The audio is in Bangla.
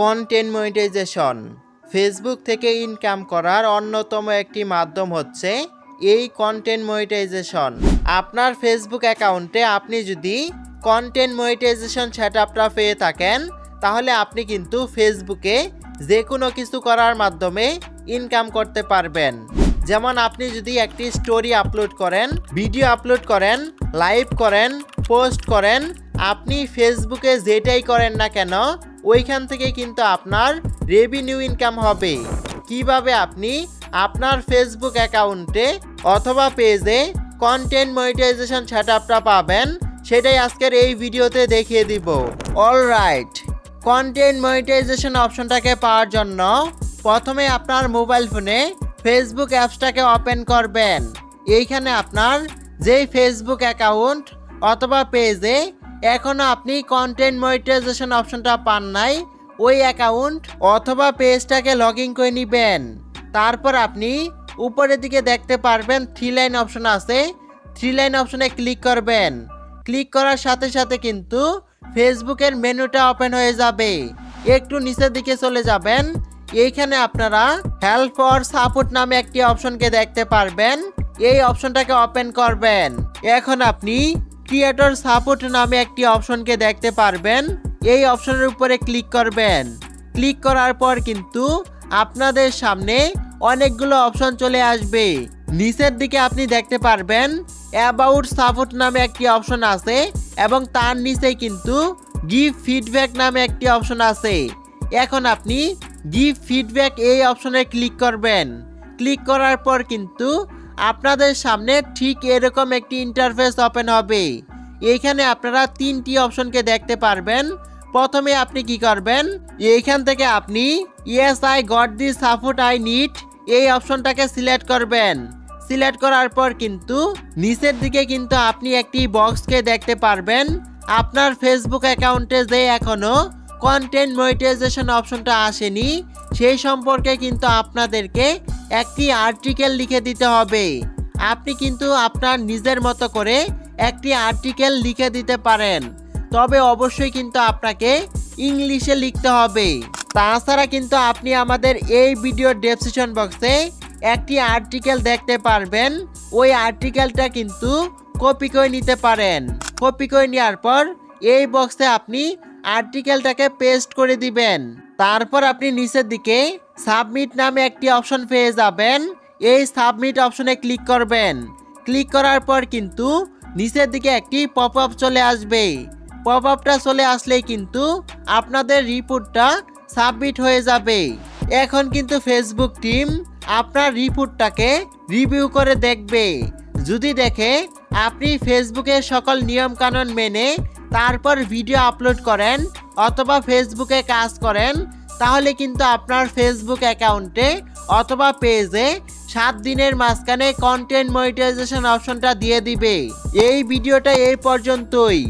Content monetization. ফেসবুক থেকে ইনকাম করার অন্যতম একটি মাধ্যম হচ্ছে এই কন্টেন্ট মনিটাইজেশন। আপনার ফেসবুক অ্যাকাউন্টে আপনি যদি কন্টেন্ট মনিটাইজেশন সেট আপটা পেয়ে থাকেন, তাহলে আপনি কিন্তু ফেসবুকে যে কোনো কিছু করার মাধ্যমে ইনকাম করতে পারবেন। যেমন আপনি যদি একটি স্টোরি আপলোড করেন, ভিডিও আপলোড করেন, লাইভ করেন, পোস্ট করেন আপনি ফেসবুকে যেটাই করেন না কেন, ওইখান থেকে কিন্তু আপনার রেভিনিউ ইনকাম হবে। কীভাবে আপনি আপনার ফেসবুক অ্যাকাউন্টে অথবা পেজে কন্টেন্ট মনিটাইজেশন সেট আপটা পাবেন, সেটাই আজকের এই ভিডিওতে দেখিয়ে দিব। অল রাইট কন্টেন্ট মনিটাইজেশন অপশনটাকে পাওয়ার জন্য প্রথমে আপনার মোবাইল ফোনে ফেসবুক অ্যাপসটাকে ওপেন করবেন। এইখানে আপনার যেই ফেসবুক অ্যাকাউন্ট অথবা পেজে এখনও আপনি কন্টেন্ট মনিটাইজেশন অপশনটা পান নাই, ওই অ্যাকাউন্ট অথবা পেজটাকে লগ ইন করে নেবেন। তারপর আপনি উপরের দিকে দেখতে পারবেন থ্রি লাইন অপশন আছে থ্রি লাইন অপশনে ক্লিক করবেন। ক্লিক করার সাথে সাথে কিন্তু ফেসবুকের মেনুটা ওপেন হয়ে যাবে। একটু নিচের দিকে চলে যাবেন, এইখানে আপনারা হেল্প ফর সাপোর্ট নামে একটি অপশনকে দেখতে পারবেন, এই অপশনটাকে ওপেন করবেন। এখন আপনি ক্রিয়েটর সাপোর্ট নামে একটি অপশনকে দেখতে পারবেন। এই অপশনের উপরে ক্লিক করবেন। ক্লিক করার পর কিন্তু আপনাদের সামনে অনেকগুলো অপশন চলে আসবে। নিচের দিকে আপনি দেখতে পারবেন, অ্যাবাউট সাপোর্ট নামে একটি অপশন আছে এবং তার নিচেই কিন্তু গিভ ফিডব্যাক নামে একটি অপশন আছে। এখন আপনি গিভ ফিডব্যাক এই অপশনে ক্লিক করবেন। ক্লিক করার পর কিন্তু আপনাদের সামনে ঠিক এরকম একটি ইন্টারফেস ওপেন হবে। এইখানে আপনারা তিনটি অপশনকে দেখতে পারবেন। প্রথমে আপনি কি করবেন? এইখান থেকে আপনি yes I got the support I need এই অপশনটাকে সিলেক্ট করবেন। সিলেক্ট করার পর কিন্তু নিচের দিকে কিন্তু আপনি একটি বক্সকে দেখতে পারবেন। আপনার ফেসবুক অ্যাকাউন্টে যে এখনও কন্টেন্ট মনিটাইজেশন অপশনটা আসেনি, সেই সম্পর্কে কিন্তু আপনাদেরকে একটি আর্টিকেল লিখে দিতে হবে। আপনি কিন্তু আপনার নিজের মতো করে একটি আর্টিকেল লিখে দিতে পারেন। তবে অবশ্যই কিন্তু আপনাকে ইংলিশে লিখতে হবে। তাছাড়া কিন্তু আপনি আমাদের এই ভিডিও ডেসক্রিপশন বক্সে একটি আর্টিকেল দেখতে পারবেন। ওই আর্টিকেলটা কিন্তু কপি করে নিতে পারেন। কপি করে নেওয়ার পর এই বক্সে আপনি আর্টিকেলটাকে পেস্ট করে দিবেন। তারপর আপনি নিচের দিকে সাবমিট নামে একটি অপশন পেয়ে যাবেন। এই সাবমিট অপশনে ক্লিক করবেন। ক্লিক করার পর কিন্তু নিচের দিকে একটি পপ আপ চলে আসবে। পপ আপটা চলে আসলেই কিন্তু আপনাদের রিপোর্টটা সাবমিট হয়ে যাবে। এখন কিন্তু ফেসবুক টিম আপনার রিপোর্টটাকে রিভিউ করে দেখবে। যদি দেখে আপনি ফেসবুকের সকল নিয়ম কানুন মেনে তারপর ভিডিও আপলোড করেন অথবা ফেসবুকে কাজ করেন তাহলে কিন্তু আপনার ফেসবুক অ্যাকাউন্টে অথবা পেজে সাত দিনের মাঝখানে কন্টেন্ট মনিটাইজেশন অপশনটা দিয়ে দিবে। এই ভিডিওটা এই পর্যন্তই।